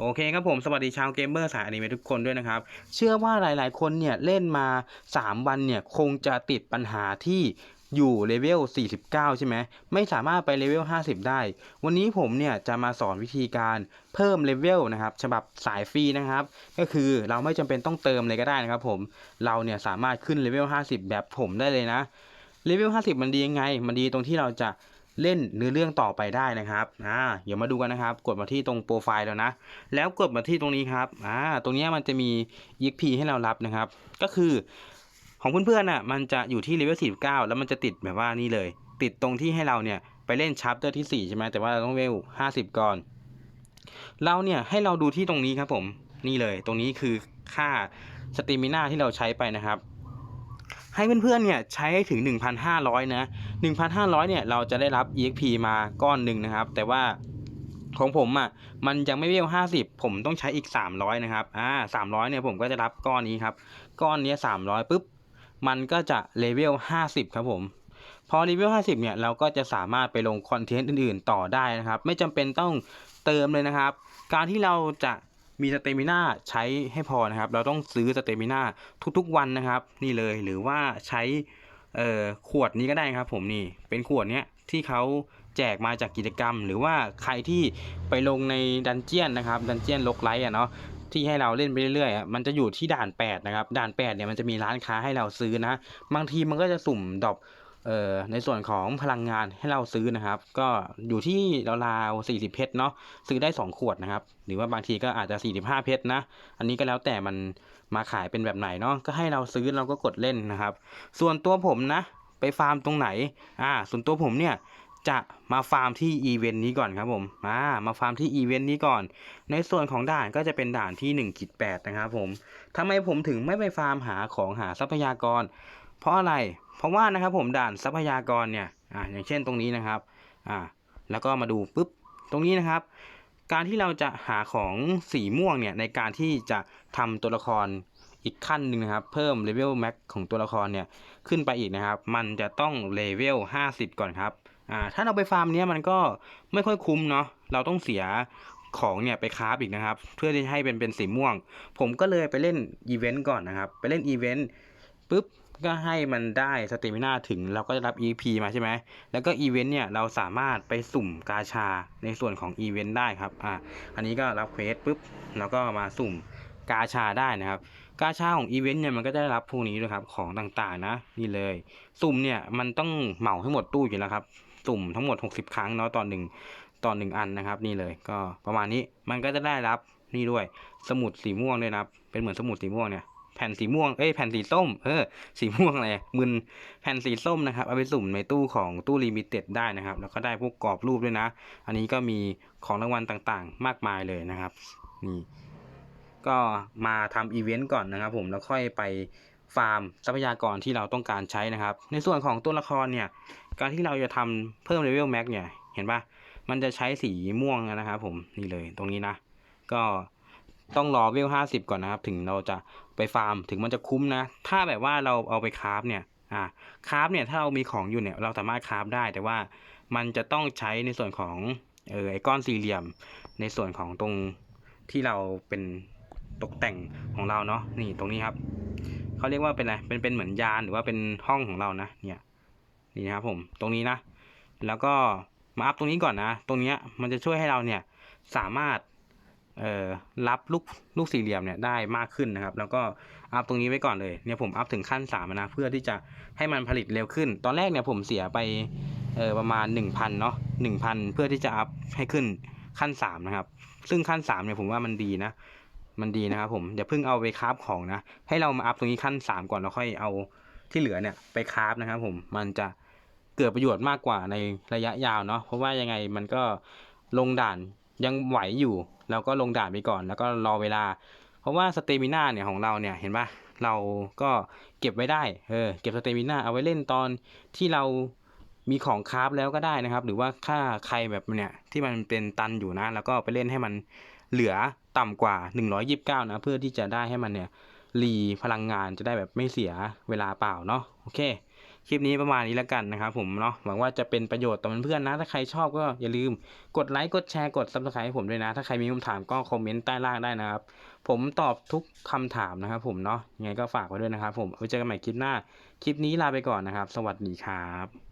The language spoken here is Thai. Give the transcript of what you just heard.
โอเคครับผมสวัสดีชาวเกมเมอร์สายอนิเมะทุกคนด้วยนะครับ เชื่อว่าหลายๆ คนเนี่ยเล่นมา 3 วันเนี่ยคงจะติดปัญหาที่อยู่เลเวล 49 ใช่ไหม ไม่สามารถไปเลเวล 50 ได้ วันนี้ผมเนี่ยจะมาสอนวิธีการเพิ่มเลเวลนะครับฉบับสายฟรีนะครับ ก็คือเราไม่จำเป็นต้องเติมเลยก็ได้นะครับผม เราเนี่ยสามารถขึ้นเลเวล 50 แบบผมได้เลยนะ เลเวล 50 มันดียังไง มันดีตรงที่เราจะ เล่นเนื้อเรื่องต่อไปได้นะครับอ่าเดี๋ยวมาดูกันนะครับ กดมาที่ตรงโปรไฟล์แล้วนะ แล้วกดมาที่ตรงนี้ครับอ่าตรงนี้มันจะมี EXP ให้เรารับนะครับ ก็คือของเพื่อนๆน่ะมันจะอยู่ที่เลเวล49 แล้วมันจะติดแบบว่านี่เลย ติดตรงที่ให้เราเนี่ยไปเล่นชัปเตอร์ที่4ใช่ไหมแต่ว่าเราต้องเวล50 ก่อน เราเนี่ยให้เราดูที่ตรงนี้ครับผมนี่เลย ตรงนี้คือค่าสต a มิน่าที่เราใช้ไปนะครับ ให้เพื่อนๆเนี่ยใช้ให้ถึง 1,500 นะ 1,500 เนี่ยเราจะได้รับ EXP มาก้อนหนึ่งนะครับ แต่ว่าของผมอะมันยังไม่เวล50ผมต้องใช้อีก 300 นะครับอ่า300เนี่ยผมก็จะรับก้อนนี้ครับ ก้อนนี้300ปุ๊บ มันก็จะเลเวล50ครับผม พอเลเวล50เนี่ยเราก็จะสามารถไปลงคอนเทนต์อื่นๆ ต่อได้นะครับ ไม่จำเป็นต้องเติมเลยนะครับ การที่เราจะ มีสเตมิน่าใช้ให้พอนะครับ เราต้องซื้อสเตมิน่าทุกๆวันนะครับ นี่เลยหรือว่าใช้ขวดนี้ก็ได้ครับ ผมนี่เป็นขวดเนี้ยที่เขาแจกมาจากกิจกรรม หรือว่าใครที่ไปลงในดันเจียนนะครับดันเจียนลกไลท์อะเนาะที่ให้เราเล่นไปเรื่อยๆมันจะอยู่ที่ด่าน 8 นะครับ ด่าน 8 เนี่ยมันจะมีร้านค้าให้เราซื้อนะ บางทีมันก็จะสุ่มดรอป เอ่อในส่วนของพลังงานให้เราซื้อนะครับ ก็อยู่ที่ราวๆ40 เพชรเนาะซื้อได้ 2 ขวดนะครับ หรือว่าบางทีก็อาจจะ 45 เพชรนะ อันนี้ก็แล้วแต่มันมาขายเป็นแบบไหนเนาะก็ให้เราซื้อเราก็กดเล่นนะครับ ส่วนตัวผมนะ ไปฟาร์มตรงไหนอ่าส่วนตัวผมเนี่ยจะมาฟาร์มที่อีเวนต์นี้ก่อนครับผมอ่ามาฟาร์มที่อีเวนต์นี้ก่อน ในส่วนของด่านก็จะเป็นด่านที่1กิจ8นะครับผมทำไมผมถึงไม่ไปฟาร์มหาของหาทรัพยากร เพราะอะไร เพราะว่านะครับผมด่านทรัพยากรเนี่ยอ่าอย่างเช่นตรงนี้นะครับอ่าแล้วก็มาดูปุ๊บตรงนี้นะครับ การที่เราจะหาของสีม่วงเนี่ยในการที่จะทำตัวละครอีกขั้นหนึ่งนะครับ เพิ่มเลเวลแม็กของตัวละครเนี่ยขึ้นไปอีกนะครับ มันจะต้องเลเวล50 ก่อนครับอ่าถ้าเราไปฟาร์มเนี้ยมันก็ไม่ค่อยคุ้มเนาะเราต้องเสียของเนี่ยไปคราฟอีกนะครับ เพื่อที่จะให้เป็นเป็นสีม่วง ผมก็เลยไปเล่นอีเวนต์ก่อนนะครับ ไปเล่นอีเวนต์ ปุ๊บก็ให้มันได้สเตมินาถึงเราก็จะรับ EP มาใช่ไหม แล้วก็อีเวนต์เนี่ยเราสามารถไปสุ่มกาชาในส่วนของอีเวนต์ได้ครับ อ่า อันนี้ก็รับเควสปุ๊บแล้วก็มาสุ่มกาชาได้นะครับ กาชาของอีเวนต์เนี่ยมันก็จะได้รับพวกนี้ด้วยครับของต่างๆนะนี่เลย สุ่มเนี่ยมันต้องเหมาให้หมดตู้อยู่แล้วครับ สุ่มทั้งหมด 60 ครั้งเนาะตอนหนึ่งตอนหนึ่งอันนะครับ นี่เลยก็ประมาณนี้มันก็จะได้รับนี่ด้วย สมุดสีม่วงด้วยนะครับเป็นเหมือนสมุดสีม่วงเนี่ย แผ่นสีม่วง เอ้ย แผ่นสีส้ม เออ สีม่วงอะไร มึน แผ่นสีส้มนะครับ เอาไปสุ่มในตู้ของตู้ลิมิเต็ดได้นะครับ แล้วก็ได้พวกกรอบรูปด้วยนะ อันนี้ก็มีของรางวัลต่างๆ มากมายเลยนะครับ นี่ ก็มาทำอีเวนต์ก่อนนะครับผม แล้วค่อยไปฟาร์มทรัพยากรที่เราต้องการใช้นะครับ ในส่วนของตัวละครเนี่ย การที่เราจะทำเพิ่มเลเวลแม็กเนี่ย เห็นปะมันจะใช้สีม่วงนะครับผม นี่เลย ตรงนี้นะ ก็ ต้องรอเวลห้าสิบก่อนนะครับ ถึงเราจะไปฟาร์มถึงมันจะคุ้มนะ ถ้าแบบว่าเราเอาไปคราฟเนี่ยอ่าคราฟเนี่ยถ้าเรามีของอยู่เนี่ยเราสามารถคราฟได้แต่ว่ามันจะต้องใช้ในส่วนของเออไอก้อนสี่เหลี่ยม ในส่วนของตรงที่เราเป็นตกแต่งของเราเนาะนี่ตรงนี้ครับเขาเรียกว่าเป็นอะไรเป็นเป็นเหมือนยานหรือว่าเป็นห้องของเรานะเนี่ยนี่นะครับผมตรงนี้นะ แล้วก็มาอัพตรงนี้ก่อนนะ ตรงเนี้ยมันจะช่วยให้เราเนี่ยสามารถ รับลูกลูกสี่เหลี่ยมเนี่ยได้มากขึ้นนะครับ แล้วก็อัพตรงนี้ไว้ก่อนเลยเนี่ยผมอัพถึงขั้นสามนะเพื่อที่จะให้มันผลิตเร็วขึ้น ตอนแรกเนี่ยผมเสียไปประมาณ 1,000เนาะ1,000 เพื่อที่จะอัพให้ขึ้นขั้นสามนะครับ ซึ่งขั้นสามเนี่ยผมว่ามันดีนะ มันดีนะครับผมอย่าเพิ่งเอาไปคราฟของนะ ให้เรามาอัพตรงนี้ขั้นสามก่อนแล้วค่อยเอาที่เหลือเนี่ยไปคราฟนะครับผมมันจะเกิดประโยชน์มากกว่าในระยะยาวเนาะเพราะว่ายังไงมันก็ลงด่าน ยังไหวอยู่เราก็ลงด่านไปก่อน แล้วก็รอเวลา เพราะว่าสเตมิน่าเนี่ยของเราเนี่ยเห็นปะเราก็เก็บไว้ได้เออเก็บสเตมิน่าเอาไว้เล่นตอนที่เรามีของคราฟแล้วก็ได้นะครับ หรือว่าค่าใครแบบเนี่ยที่มันเป็นตันอยู่นะ แล้วก็ไปเล่นให้มันเหลือต่ำกว่า 129 นะ เพื่อที่จะได้ให้มันเนี่ยรีพลังงานจะได้แบบไม่เสียเวลาเปล่าเนาะโอเค คลิปนี้ประมาณนี้แล้วกันนะครับผมเนาะหวังว่าจะเป็นประโยชน์ต่อเพื่อนๆนะ ถ้าใครชอบก็อย่าลืมกดไลค์กดแชร์กดซับสไครต์ให้ผมด้วยนะ ถ้าใครมีคำถามก็คอมเมนต์ใต้ล่างได้นะครับ ผมตอบทุกคำถามนะครับผมเนาะยังไงก็ฝากไว้ด้วยนะครับผมไว้เจอกันใหม่คลิปหน้า คลิปนี้ลาไปก่อนนะครับ สวัสดีครับ